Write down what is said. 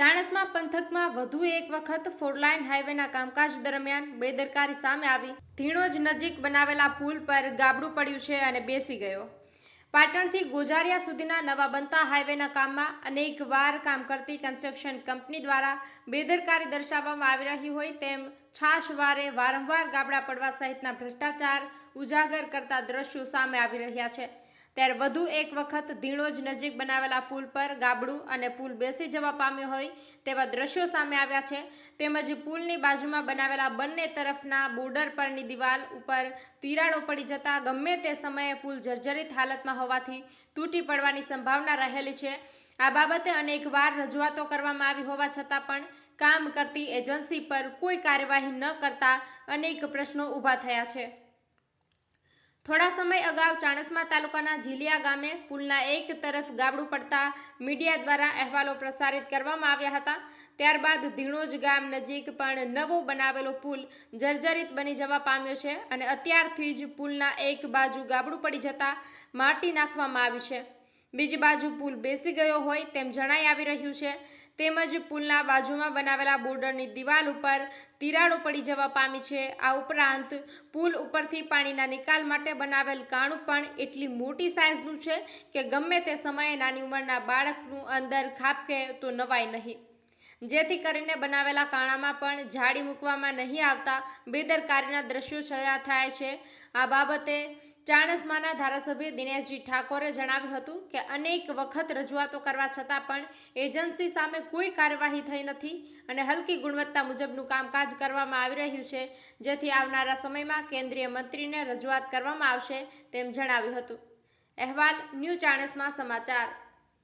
ચાણસ્મા પંથકમાં વધુ એક વખત ફોરલાઇન હાઈવેના કામકાજ દરમિયાન બેદરકારી સામે આવી. ધીણોજ નજીક બનાવેલા પુલ પર ગાબડું પડ્યું છે અને બેસી ગયો. પાટણથી ગોજારિયા સુધીના નવા બનતા હાઈવેના કામમાં અનેક વાર કામ કરતી કન્સ્ટ્રક્શન કંપની દ્વારા બેદરકારી દર્શાવવામાં આવી રહી હોય તેમ છાશવારે વારંવાર ગાબડા પડવા સહિતના ભ્રષ્ટાચાર ઉજાગર કરતા દ્રશ્યો સામે આવી રહ્યા છે. ત્યારે વધુ એક વખત ધીણોજ નજીક બનાવેલા પુલ પર ગાબડું અને પુલ બેસી જવા પામ્યો હોય તેવા દ્રશ્યો સામે આવ્યા છે. તેમજ પુલની બાજુમાં બનાવેલા બંને તરફના બોર્ડર પરની દિવાલ ઉપર તિરાડો પડી જતા ગમે તે સમયે પુલ જર્જરિત હાલતમાં હોવાથી તૂટી પડવાની સંભાવના રહેલી છે. આ બાબતે અનેકવાર રજૂઆતો કરવામાં આવી હોવા છતાં પણ કામ કરતી એજન્સી પર કોઈ કાર્યવાહી ન કરતા અનેક પ્રશ્નો ઊભા થયા છે. થોડા સમય અગાઉ ચાણસ્મા તાલુકાના ઝીલિયા ગામે પુલના એક તરફ ગાબડું પડતા મીડિયા દ્વારા અહેવાલો પ્રસારિત કરવામાં આવ્યા હતા. ત્યારબાદ ધીણોજ ગામ નજીક પણ નવો બનાવેલો પુલ જર્જરિત બની જવા પામ્યો છે અને અત્યારથી જ પુલના એક બાજુ ગાબડું પડી જતા માટી નાખવામાં આવી છે. બીજી બાજુ પુલ બેસી ગયો હોય તેમ જણાઈ આવી રહ્યું છે. તેમજ પુલના બાજુમાં બનાવેલા બોર્ડરની દિવાલ ઉપર તિરાડો પડી જવા પામી છે. આ ઉપરાંત પુલ ઉપરથી પાણીના નિકાલ માટે બનાવેલ કાણું પણ એટલી મોટી સાઇઝનું છે કે ગમે તે સમયે નાની ઉંમરના બાળકનું અંદર ખાપકે તો નવાય નહીં. જેથી કરીને બનાવેલા કાણામાં પણ જાળી મૂકવામાં નહીં આવતા બેદરકારીના દ્રશ્યો છયા થાય છે. આ બાબતે ચાણસ્માના ધારાસભ્ય દિનેશજી ઠાકોરે જણાવ્યું હતું કે અનેક વખત રજૂઆતો કરવા છતાં પણ એજન્સી સામે કોઈ કાર્યવાહી થઈ નથી અને હલકી ગુણવત્તા મુજબનું કામકાજ કરવામાં આવી રહ્યું છે. જેથી આવનારા સમયમાં કેન્દ્રીય મંત્રીને રજૂઆત કરવામાં આવશે તેમ જણાવ્યું હતું. અહેવાલ ન્યૂ ચાણસમાં સમાચાર.